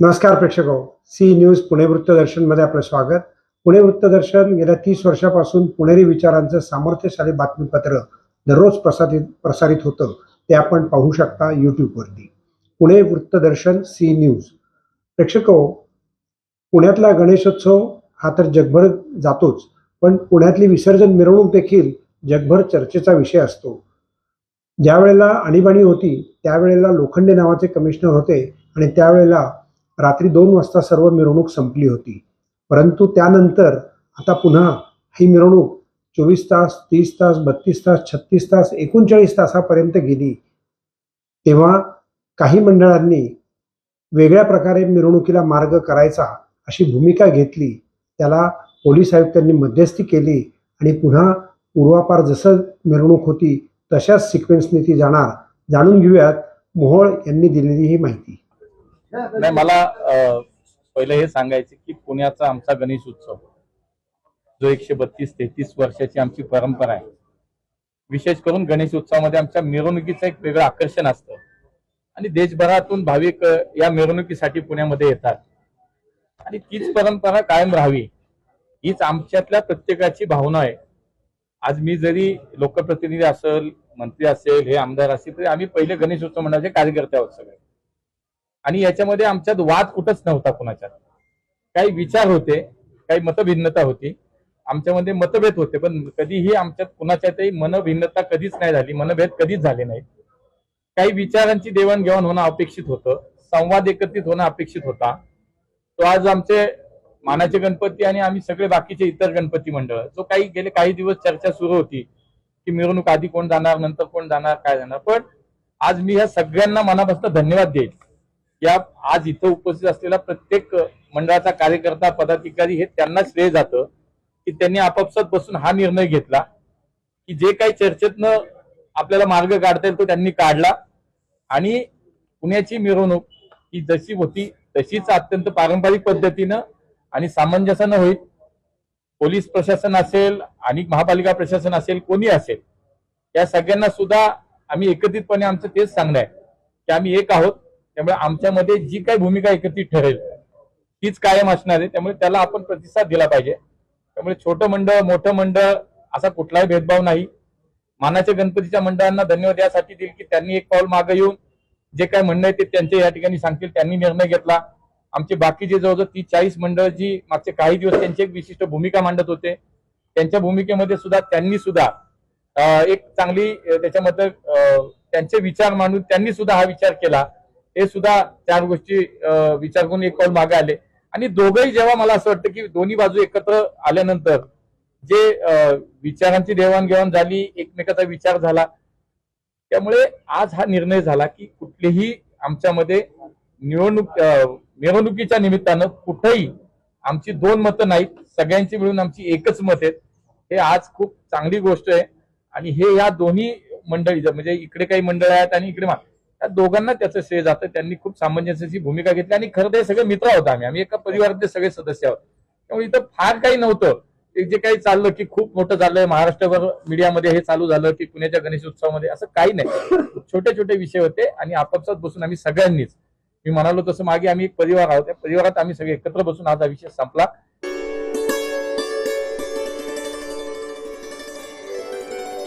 नमस्कार प्रेक्षक हो. सी न्यूज पुणे वृत्तदर्शनमध्ये आपलं स्वागत. पुणे वृत्तदर्शन गेल्या तीस वर्षापासून पुणेरी विचारांचं सामर्थ्यशाली बातमीपत्र दररोज प्रसारित प्रसारित होतं ते आपण पाहू शकता यूट्यूबवरती पुणे वृत्तदर्शन सी न्यूज. प्रेक्षक हो, पुण्यातला गणेशोत्सव हा तर जगभर जातोच पण पुण्यातली विसर्जन मिरवणूक देखील जगभर चर्चेचा विषय असतो. ज्या वेळेला आणीबाणी होती त्यावेळेला लोखंडे नावाचे कमिशनर होते आणि त्यावेळेला रात्री दोन वाजता सर्व मिरवणूक संपली होती. परंतु त्यानंतर आता पुन्हा ही मिरवणूक चोवीस तास तीस तास बत्तीस तास छत्तीस तास एकोणचाळीस तासापर्यंत गेली. तेव्हा काही मंडळांनी वेगळ्या प्रकारे मिरवणुकीला मार्ग करायचा अशी भूमिका घेतली. त्याला पोलीस आयुक्तांनी मध्यस्थी केली आणि पुन्हा पूर्वापार जसं मिरवणूक होती तशाच सिक्वेन्सने ती जाणार. जाणून घेऊयात मोहोळ यांनी दिलेली ही माहिती. नाही मला पहिलं हे सांगायचं की पुण्याचा आमचा गणेश उत्सव जो एकशे बत्तीस तेहतीस वर्षाची आमची परंपरा आहे. विशेष करून गणेश उत्सवामध्ये आमच्या मिरवणुकीचं एक वेगळं आकर्षण असतं. आणि देशभरातून भाविक या मिरवणुकीसाठी पुण्यामध्ये येतात. आणि तीच परंपरा कायम राहावी हीच आमच्यातल्या प्रत्येकाची भावना आहे. आज मी जरी लोकप्रतिनिधी असेल मंत्री असेल हे आमदार असेल तरी आम्ही पहिले गणेश उत्सव मंडळाचे कार्यकर्ते आहोत सगळे. आणि याच्यामध्ये आमच्यात वाद कुठंच नव्हता कुणाच्यात. काही विचार होते काही मतभिन्नता होती. आमच्यामध्ये मतभेद होते पण कधीही आमच्यात कुणाच्यातही मनभिन्नता कधीच नाही झाली मनभेद कधीच झाले नाहीत. काही विचारांची देवाणघेवाण होणं अपेक्षित होतं संवाद एकत्रित होणं अपेक्षित होता. तो आज आमचे मानाचे गणपती आणि आम्ही सगळे बाकीचे इतर गणपती मंडळ जो काही गेले काही दिवस चर्चा सुरू होती की मिरवणूक आधी कोण जाणार नंतर कोण जाणार काय जाणार. पण आज मी ह्या सगळ्यांना मनापासून धन्यवाद देईल. या आज इथं उपस्थित असलेला प्रत्येक मंडळाचा कार्यकर्ता पदाधिकारी हे त्यांना श्रेय जातं की त्यांनी आपापसात बसून हा निर्णय घेतला की जे काही चर्चेतनं आपल्याला मार्ग काढता येईल तो त्यांनी काढला. आणि पुण्याची मिरवणूक ही जशी होती तशीच अत्यंत पारंपरिक पद्धतीनं आणि सामंजस्यानं होईल. पोलीस प्रशासन असेल आणि महापालिका प्रशासन असेल कोणी असेल या सगळ्यांना सुद्धा आम्ही एकत्रितपणे आमचं तेच सांगणं आहे की आम्ही एक आहोत. त्यामुळे आमच्यामध्ये जी काही भूमिका एकत्रित ठरेल तीच कायम असणार आहे. त्यामुळे त्याला आपण प्रतिसाद दिला पाहिजे. त्यामुळे छोटं मंडळ मोठं मंडळ असा कुठलाही भेदभाव नाही. मानाच्या गणपतीच्या मंडळांना धन्यवाद यासाठी देईल की त्यांनी एक पाऊल मागे येऊन जे काय म्हणणं आहे ते त्यांच्या या ठिकाणी सांगतील. त्यांनी निर्णय घेतला. आमचे बाकीचे जवळजवळ ती चाळीस मंडळ जी मागचे काही दिवस त्यांची एक विशिष्ट भूमिका मांडत होते त्यांच्या भूमिकेमध्ये सुद्धा त्यांनी सुद्धा एक चांगली त्याच्यामध्ये त्यांचे विचार मांडून त्यांनी सुद्धा हा विचार केला. हे सुद्धा चार गोष्टी विचार करून एक पाऊल मागे आले. आणि दोघंही जेव्हा मला असं वाटतं की दोन्ही बाजू एकत्र आल्यानंतर जे विचारांची देवाणघेवाण झाली एकमेकाचा विचार झाला त्यामुळे आज हा निर्णय झाला की कुठलीही आमच्यामध्ये निवडणूक अं, मिरवणुकीच्या निमित्तानं कुठेही आमची दोन मतं नाहीत सगळ्यांची मिळून आमची एकच मत आहेत. हे आज खूप चांगली गोष्ट आहे. आणि हे या दोन्ही मंडळी म्हणजे इकडे काही मंडळ आहेत आणि इकडे मा- त्या दोघांना त्याचं श्रेय जातं. त्यांनी खूप सामंजस्याची भूमिका घेतली आणि खरं ते सगळे मित्र आहोत आम्ही. आम्ही एका परिवारातले सगळे सदस्य आहोत. त्यामुळे इथं फार काही नव्हतं. ते जे काही चाललं की खूप मोठं झालंय महाराष्ट्रभर मीडियामध्ये हे चालू झालं की पुण्याच्या गणेश उत्सवामध्ये असं काही नाही. छोटे छोटे विषय होते आणि आपापसात बसून आम्ही सगळ्यांनीच. मी म्हणालो तसं मागे आम्ही एक परिवार आहोत. त्या परिवारात आम्ही सगळे एकत्र बसून आज हा विषय संपला.